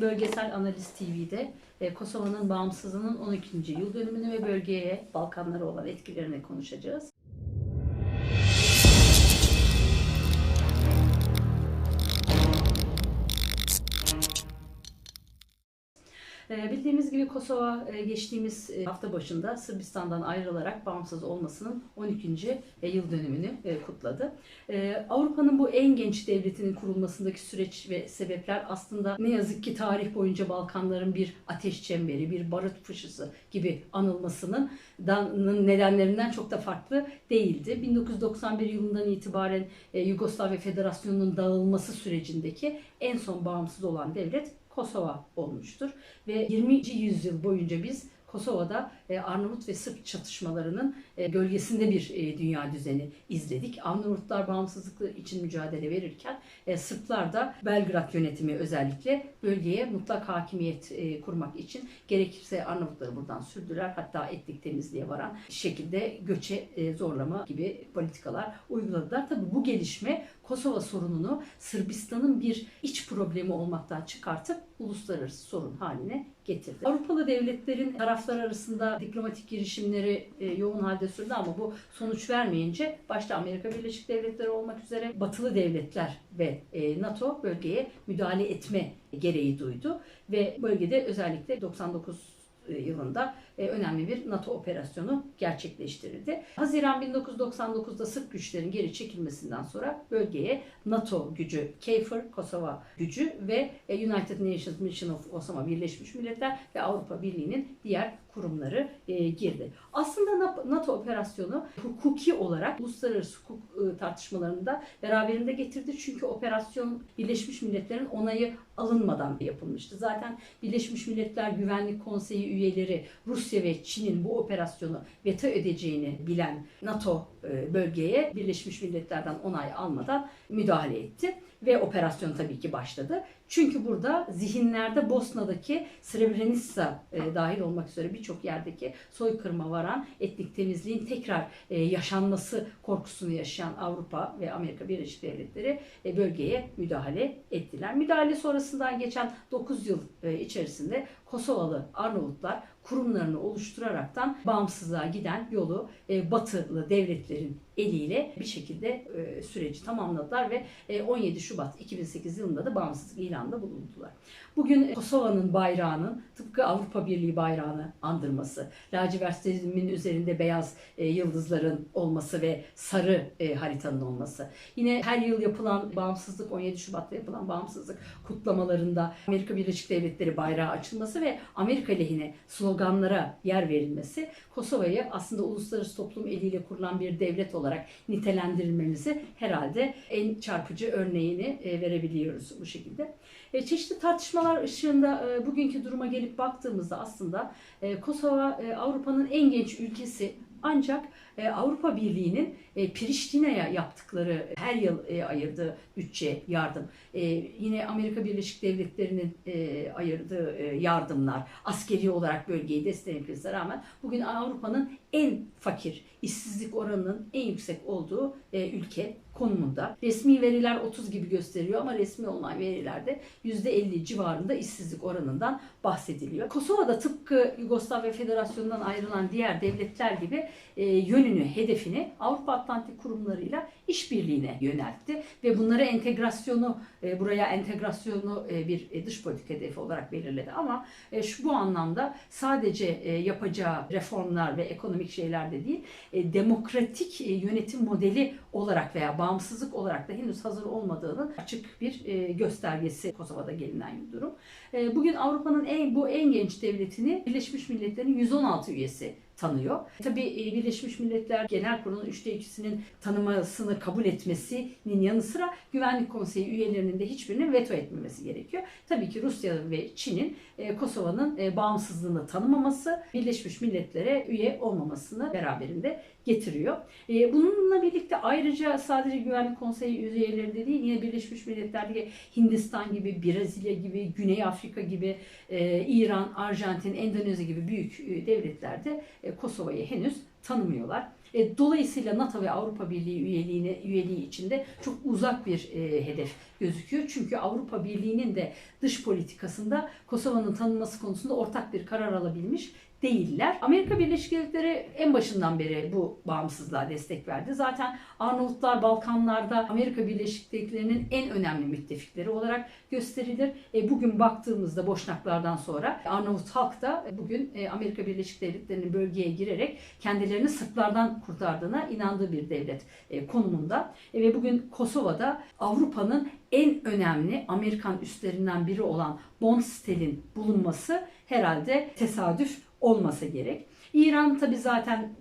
Bölgesel Analiz TV'de e, Kosova'nın bağımsızlığının 12. yıl dönümünü ve bölgeye, Balkanlara olan etkilerini konuşacağız. Bildiğimiz gibi Kosova e, geçtiğimiz e, hafta başında Sırbistan'dan ayrılarak bağımsız olmasının 12. e, yıl dönümünü kutladı. Avrupa'nın bu en genç devletinin kurulmasındaki süreç ve sebepler aslında ne yazık ki tarih boyunca Balkanların bir ateş çemberi, bir barut fışısı gibi anılmasının nedenlerinden çok da farklı değildi. 1991 yılından itibaren Yugoslavya Federasyonu'nun dağılması sürecindeki en son bağımsız olan devlet Kosova olmuştur. Ve 20. yüzyıl boyunca biz Kosova'da e, Arnavut ve Sırp çatışmalarının e, gölgesinde bir e, dünya düzeni izledik. Arnavutlar bağımsızlıkları için mücadele verirken Sırplar da Belgrad yönetimi özellikle bölgeye mutlak hakimiyet kurmak için gerekirse Arnavutları buradan sürdüler. Hatta etnik temizliğe varan şekilde göçe zorlama gibi politikalar uyguladılar. Tabii bu gelişme Kosova sorununu Sırbistan'ın bir iç problemi olmaktan çıkartıp uluslararası sorun haline getirdi. Avrupalı devletlerin taraflar arasında diplomatik girişimleri e, yoğun halde sürdü ama bu sonuç vermeyince başta Amerika Birleşik Devletleri olmak üzere batılı devletler ve e, NATO bölgeye müdahale etme gereği duydu ve bölgede özellikle 99 yılında e, önemli bir NATO operasyonu gerçekleştirildi. Haziran 1999'da Sırp güçlerin geri çekilmesinden sonra bölgeye NATO gücü, KFOR, Kosova gücü ve e, United Nations Mission of Osama Birleşmiş Milletler ve Avrupa Birliği'nin diğer kurumları e, girdi. Aslında Na- NATO operasyonu hukuki olarak uluslararası hukuk e, tartışmalarında beraberinde getirdi. Çünkü operasyon Birleşmiş Milletler'in onayı alınmadan yapılmıştı. Zaten Birleşmiş Milletler Güvenlik Konseyi üyeleri Rusya ve Çin'in bu operasyonu veto edeceğini bilen NATO e, bölgeye Birleşmiş Milletler'den onay almadan müdahale etti ve operasyon tabii ki başladı. Çünkü burada zihinlerde Bosna'daki Srebrenica e, dahil olmak üzere birçok yerdeki soykırıma varan etnik temizliğin tekrar e, yaşanması korkusunu yaşayan Avrupa ve Amerika Birleşik Devletleri e, bölgeye müdahale ettiler. Müdahale sonrasından geçen 9 yıl e, içerisinde Kosovalı Arnavutlar kurumlarını oluşturaraktan bağımsızlığa giden yolu e, batılı devletlerin eliyle bir şekilde e, süreci tamamladılar ve e, 17 Şubat 2008 yılında da bağımsızlık ilanında bulundular. Bugün Kosova'nın bayrağının tıpkı Avrupa Birliği bayrağını andırması, lacivert üzerinde beyaz e, yıldızların olması ve sarı e, haritanın olması. Yine her yıl yapılan bağımsızlık 17 Şubat'ta yapılan bağımsızlık kutlamalarında Amerika Birleşik Devletleri bayrağı açılması ve Amerika lehine sloganlara yer verilmesi Kosova'yı aslında uluslararası toplum eliyle kurulan bir devlet olarak nitelendirilmemizi herhalde en çarpıcı örneğini e, verebiliyoruz bu şekilde. E, çeşitli tartışmalar ışığında e, bugünkü duruma gelip baktığımızda aslında Kosova Avrupa'nın en genç ülkesi ancak e, Avrupa Birliği'nin e, Priştine'ye yaptıkları her yıl e, ayırdığı bütçe, yardım, e, yine Amerika Birleşik Devletleri'nin ayırdığı yardımlar, askeri olarak bölgeyi desteklemesine rağmen bugün Avrupa'nın en fakir, işsizlik oranının en yüksek olduğu ülke konumunda. Resmi veriler 30 gibi gösteriyor ama resmi olmayan verilerde %50 civarında işsizlik oranından bahsediliyor. Kosova'da tıpkı Yugoslavya Federasyonu'ndan ayrılan diğer devletler gibi e, yönünü, hedefini Avrupa Atlantik kurumlarıyla işbirliğine yöneltti ve bunları entegrasyonu, e, buraya entegrasyonu e, bir e, dış politika hedefi olarak belirledi. Ama e, şu bu anlamda sadece e, yapacağı reformlar ve ekonomik şeyler de değil, e, demokratik e, yönetim modeli olarak veya bağımsızlık olarak da henüz hazır olmadığının açık bir e, göstergesi Kosova'da gelinen bir durum. E, Bugün Avrupa'nın en bu en genç devletini Birleşmiş Milletler'in 116 üyesi tanıyor. Tabii e, Birleşmiş Milletler Genel Kurulu'nun üçte ikisinin tanımasını kabul etmesinin yanı sıra Güvenlik Konseyi üyelerinin de hiçbirinin veto etmemesi gerekiyor. Tabii ki Rusya ve Çin'in e, Kosova'nın e, bağımsızlığını tanımaması Birleşmiş Milletler'e üye olmamasını beraberinde getiriyor. Bununla birlikte ayrıca sadece Güvenlik Konseyi üyeleri de değil yine Birleşmiş Milletler'deki Hindistan gibi, Brezilya gibi, Güney Afrika gibi, İran, Arjantin, Endonezya gibi büyük devletlerde Kosova'yı henüz tanımıyorlar. E, dolayısıyla NATO ve Avrupa Birliği üyeliğine üyeliği içinde çok uzak bir e, hedef gözüküyor. Çünkü Avrupa Birliği'nin de dış politikasında Kosova'nın tanınması konusunda ortak bir karar alabilmiş değiller. Amerika Birleşik Devletleri en başından beri bu bağımsızlığa destek verdi. Zaten Arnavutlar Balkanlarda Amerika Birleşik Devletleri'nin en önemli müttefikleri olarak gösterilir. E, bugün baktığımızda Boşnaklardan sonra Arnavut halk da bugün e, Amerika Birleşik Devletleri'nin bölgeye girerek kendilerini Sırplardan kurtardığına inandığı bir devlet e, konumunda. E, ve bugün Kosova'da Avrupa'nın en önemli Amerikan üstlerinden biri olan Bondstel'in bulunması herhalde tesadüf olmasa gerek. İran tabi zaten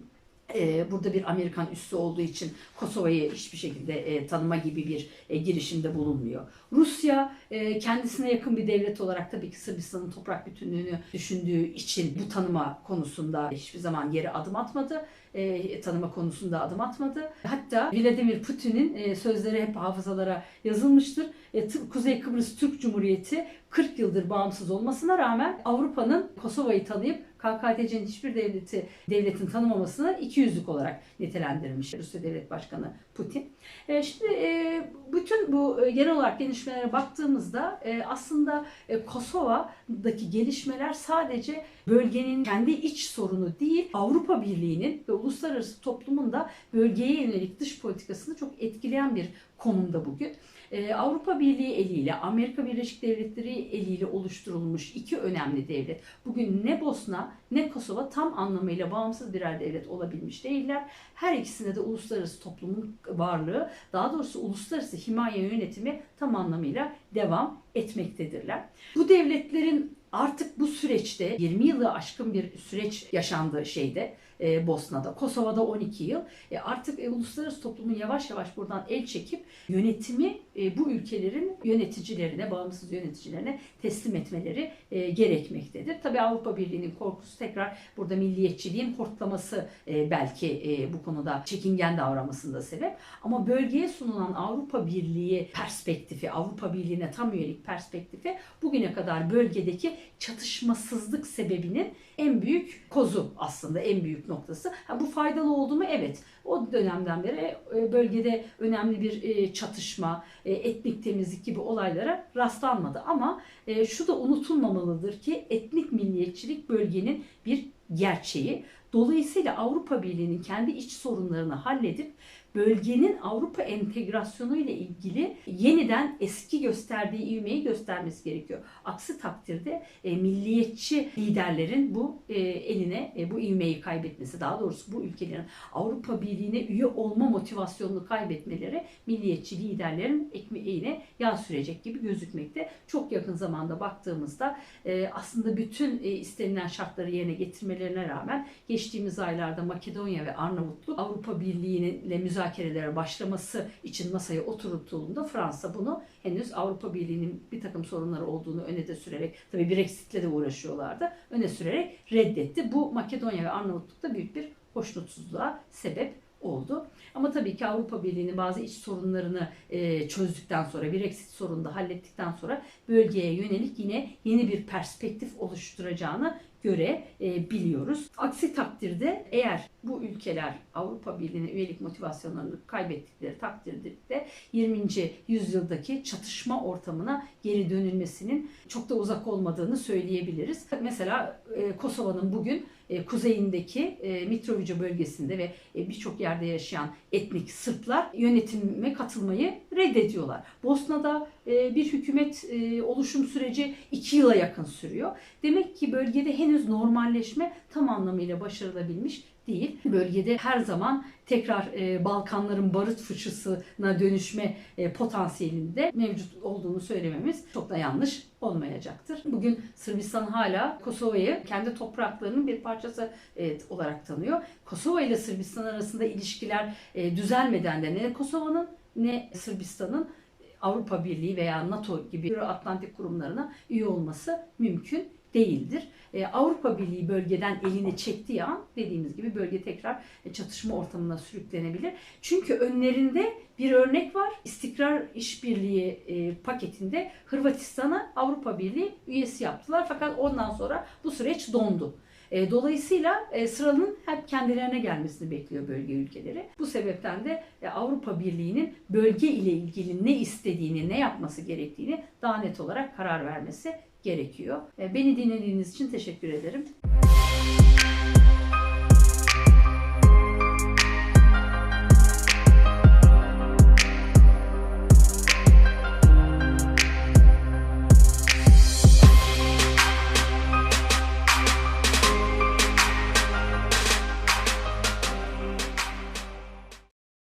e, burada bir Amerikan üssü olduğu için Kosova'yı hiçbir şekilde e, tanıma gibi bir e, girişimde bulunmuyor. Rusya kendisine yakın bir devlet olarak tabii ki Sırbistan'ın toprak bütünlüğünü düşündüğü için bu tanıma konusunda hiçbir zaman geri adım atmadı. Tanıma konusunda adım atmadı. Hatta Vladimir Putin'in sözleri hep hafızalara yazılmıştır. Kuzey Kıbrıs Türk Cumhuriyeti 40 yıldır bağımsız olmasına rağmen Avrupa'nın Kosova'yı tanıyıp KKTC'nin hiçbir devleti devletin tanımamasını iki yüzlük olarak nitelendirmiş Rusya Devlet Başkanı Putin. E, şimdi e, bütün bu e, genel olarak gelişmelere baktığımızda e, aslında e, Kosova'daki gelişmeler sadece bölgenin kendi iç sorunu değil, Avrupa Birliği'nin ve uluslararası toplumun da bölgeye yönelik dış politikasını çok etkileyen bir konumda bugün. Ee, Avrupa Birliği eliyle, Amerika Birleşik Devletleri eliyle oluşturulmuş iki önemli devlet. Bugün ne Bosna ne Kosova tam anlamıyla bağımsız birer devlet olabilmiş değiller. Her ikisinde de uluslararası toplumun varlığı, daha doğrusu uluslararası himaye yönetimi tam anlamıyla devam etmektedirler. Bu devletlerin artık bu süreçte 20 yılı aşkın bir süreç yaşandığı şeyde e, Bosna'da, Kosova'da 12 yıl. E, artık e, uluslararası toplumun yavaş yavaş buradan el çekip yönetimi e, bu ülkelerin yöneticilerine, bağımsız yöneticilerine teslim etmeleri e, gerekmektedir. Tabii Avrupa Birliği'nin korkusu tekrar burada milliyetçiliğin hortlaması e, belki e, bu konuda çekingen davranmasında sebep. Ama bölgeye sunulan Avrupa Birliği perspektifi, Avrupa Birliği'ne tam üyelik perspektifi bugüne kadar bölgedeki çatışmasızlık sebebinin en büyük kozu aslında en büyük noktası. Ha, bu faydalı oldu mu? Evet. O dönemden beri e, bölgede önemli bir e, çatışma, e, etnik temizlik gibi olaylara rastlanmadı. Ama şu da unutulmamalıdır ki etnik milliyetçilik bölgenin bir gerçeği. Dolayısıyla Avrupa Birliği'nin kendi iç sorunlarını halledip bölgenin Avrupa entegrasyonu ile ilgili yeniden eski gösterdiği ivmeyi göstermesi gerekiyor. Aksi takdirde e, milliyetçi liderlerin bu e, eline e, bu ivmeyi kaybetmesi, daha doğrusu bu ülkelerin Avrupa Birliği'ne üye olma motivasyonunu kaybetmeleri milliyetçi liderlerin ekmeğine yağ sürecek gibi gözükmekte. Çok yakın zamanda baktığımızda e, aslında bütün e, istenilen şartları yerine getirmelerine rağmen geçtiğimiz aylarda Makedonya ve Arnavutluk Avrupa Birliği'yle müzakere müzakerelere başlaması için masaya oturtulduğunda Fransa bunu henüz Avrupa Birliği'nin bir takım sorunları olduğunu öne de sürerek, tabi Brexit'le de uğraşıyorlardı, öne sürerek reddetti. Bu Makedonya ve Arnavutluk'ta büyük bir hoşnutsuzluğa sebep oldu. Ama tabii ki Avrupa Birliği'nin bazı iç sorunlarını e, çözdükten sonra, Brexit sorununu da hallettikten sonra bölgeye yönelik yine yeni bir perspektif oluşturacağını görebiliyoruz. Aksi takdirde eğer bu ülkeler Avrupa Birliği'ne üyelik motivasyonlarını kaybettikleri takdirde 20. yüzyıldaki çatışma ortamına geri dönülmesinin çok da uzak olmadığını söyleyebiliriz. Mesela e, Kosova'nın bugün e, kuzeyindeki e, Mitrovica bölgesinde ve birçok yerde yaşayan etnik Sırplar yönetime katılmayı reddediyorlar. Bosna'da bir hükümet oluşum süreci iki yıla yakın sürüyor. Demek ki bölgede henüz normalleşme tam anlamıyla başarılabilmiş değil. Bölgede her zaman tekrar e, Balkanların barut fıçısına dönüşme e, potansiyelinde mevcut olduğunu söylememiz çok da yanlış olmayacaktır. Bugün Sırbistan hala Kosova'yı kendi topraklarının bir parçası e, olarak tanıyor. Kosova ile Sırbistan arasında ilişkiler e, düzelmeden de ne Kosova'nın ne Sırbistan'ın Avrupa Birliği veya NATO gibi Euro-Atlantik kurumlarına üye olması mümkün değildir. E, Avrupa Birliği bölgeden elini çektiği an dediğimiz gibi bölge tekrar e, çatışma ortamına sürüklenebilir. Çünkü önlerinde bir örnek var. İstikrar İşbirliği e, paketinde Hırvatistan'a Avrupa Birliği üyesi yaptılar. Fakat ondan sonra bu süreç dondu. E, dolayısıyla e, sıranın hep kendilerine gelmesini bekliyor bölge ülkeleri. Bu sebepten de e, Avrupa Birliği'nin bölge ile ilgili ne istediğini, ne yapması gerektiğini daha net olarak karar vermesi gerekiyor. E, beni dinlediğiniz için teşekkür ederim.